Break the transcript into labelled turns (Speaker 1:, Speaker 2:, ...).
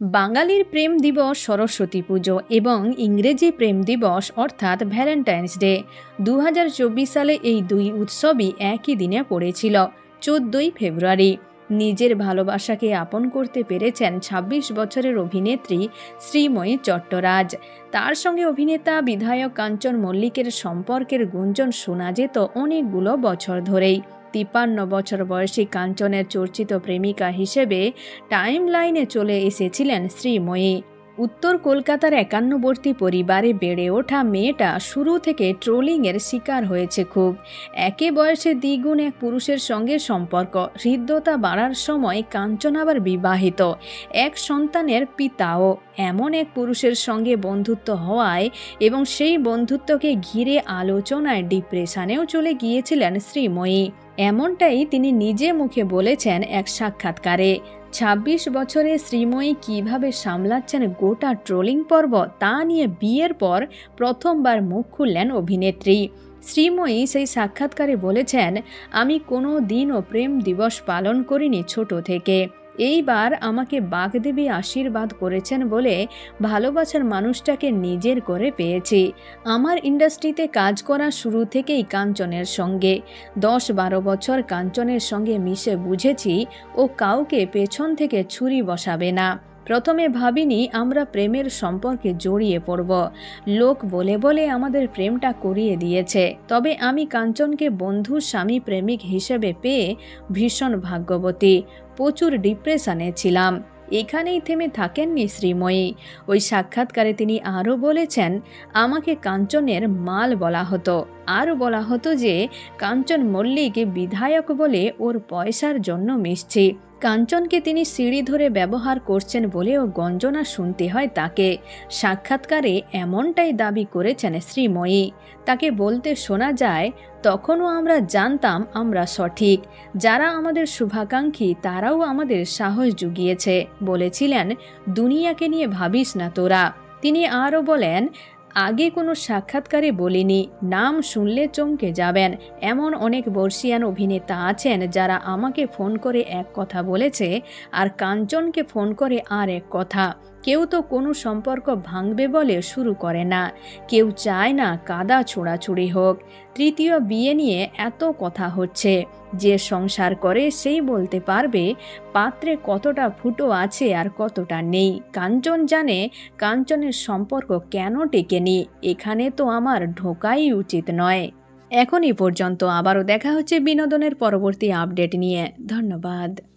Speaker 1: বাঙালির প্রেম দিবস সরস্বতী পুজো এবং ইংরেজি প্রেম দিবস অর্থাৎ ভ্যালেন্টাইন্স ডে দু হাজার চব্বিশ সালে এই দুই উৎসবই একই দিনে পড়েছিল, চোদ্দই ফেব্রুয়ারি। নিজের ভালোবাসাকে আপন করতে পেরেছেন ২৬ বছরের অভিনেত্রী শ্রীময়ী চট্টরাজ। তার সঙ্গে অভিনেতা, বিধায়ক কাঞ্চন মল্লিকের সম্পর্কের গুঞ্জন শোনা যেত অনেকগুলো বছর ধরেই। তিপ্পান্ন বছর বয়সী কাঞ্চনের চর্চিত প্রেমিকা হিসেবে টাইম লাইনে চলে এসেছিলেন শ্রীময়ী। উত্তর কলকাতার একান্নবর্তী পরিবারে বেড়ে ওঠা মেয়েটা শুরু থেকে ট্রোলিংয়ের শিকার হয়েছে খুব। একে বয়সে দ্বিগুণ এক পুরুষের সঙ্গে সম্পর্ক। হৃদ্যতা বাড়ার সময় কাঞ্চন আবার বিবাহিত। এক সন্তানের পিতাও এমন এক পুরুষের সঙ্গে বন্ধুত্ব হওয়ায় এবং সেই বন্ধুত্বকে ঘিরে আলোচনায় ডিপ্রেশনেও চলে গিয়েছিলেন শ্রীময়ী। এমনটাই তিনি নিজে মুখে বলেছেন এক সাক্ষাৎকারে। ২৬ বছরে শ্রীময়ী কীভাবে সামলাচ্ছেন গোটা ট্রোলিং পর্ব তা নিয়ে বিয়ের পর প্রথমবার মুখ খুললেন অভিনেত্রী। শ্রীময়ী সেই সাক্ষাৎকারে বলেছেন, আমি কোনো দিনও প্রেম দিবস পালন করিনি ছোট থেকে। এইবার আমাকে বাগদেবী আশীর্বাদ করেছেন বলে ভালোবাসার মানুষটাকে নিজের করে পেয়েছি। আমার ইন্ডাস্ট্রিতে কাজ করা শুরু থেকেই কাঞ্চনের সঙ্গে। দশ বারো বছর কাঞ্চনের সঙ্গে মিশে বুঝেছি ও কাউকে পেছন থেকে ছুরি বসাবে না। প্রথমে ভাবিনি আমরা প্রেমের সম্পর্কে জড়িয়ে পড়ব। লোক বলে বলে আমাদের প্রেমটা করিয়ে দিয়েছে। তবে আমি কাঞ্চনকে বন্ধু, স্বামী প্রেমিক হিসেবে পেয়ে ভীষণ ভাগ্যবতী। প্রচুর ডিপ্রেশনে ছিলাম। এখানেই থেমে থাকেননি শ্রীময়ী। ওই সাক্ষাৎকারে তিনি আরও বলেছেন, আমাকে কাঞ্চনের মাল বলা হতো। আরও বলা হতো যে, কাঞ্চন মল্লিক বিধায়ক বলে ওর পয়সার জন্য মিশছে। কাঞ্চনকে তিনি সিঁড়ি ধরে ব্যবহার করছেন বলেও গঞ্জনা শুনতে হয় তাকে। সাক্ষাৎকারে এমনটাই দাবি করেছেন শ্রীময়ী। তাকে বলতে শোনা যায়, তখনও আমরা জানতাম আমরা সঠিক। যারা আমাদের শুভাকাঙ্ক্ষী তারাও আমাদের সাহস জুগিয়েছে। বলেছিলেন, দুনিয়াকে নিয়ে ভাবিস না তোরা। তিনি আরও বলেন আগে কোনো সাক্ষাৎকারে বলিনি, নাম শুনলে চমকে যাবেন। এমন অনেক বর্ষিয়ান অভিনেতা আছেন যারা আমাকে ফোন করে এক কথা বলেছে আর কাঞ্চনকে ফোন করে আর এক কথা। কেউ তো কোনো সম্পর্ক ভাঙবে বলে শুরু করে না। কেউ চায় না কাদা ছোড়াছুড়ি হোক। তৃতীয় বিয়ে নিয়ে এত কথা হচ্ছে। যে সংসার করে সেই বলতে পারবে পাত্রে কতটা ফুটো আছে আর কতটা নেই। কাঞ্চন জানে কাঞ্চনের সম্পর্ক কেন টেকেনি, এখানে তো আমার ঢোকাই উচিত নয়। এখনই পর্যন্ত আবারও দেখা হচ্ছে বিনোদনের পরবর্তী আপডেট নিয়ে। ধন্যবাদ।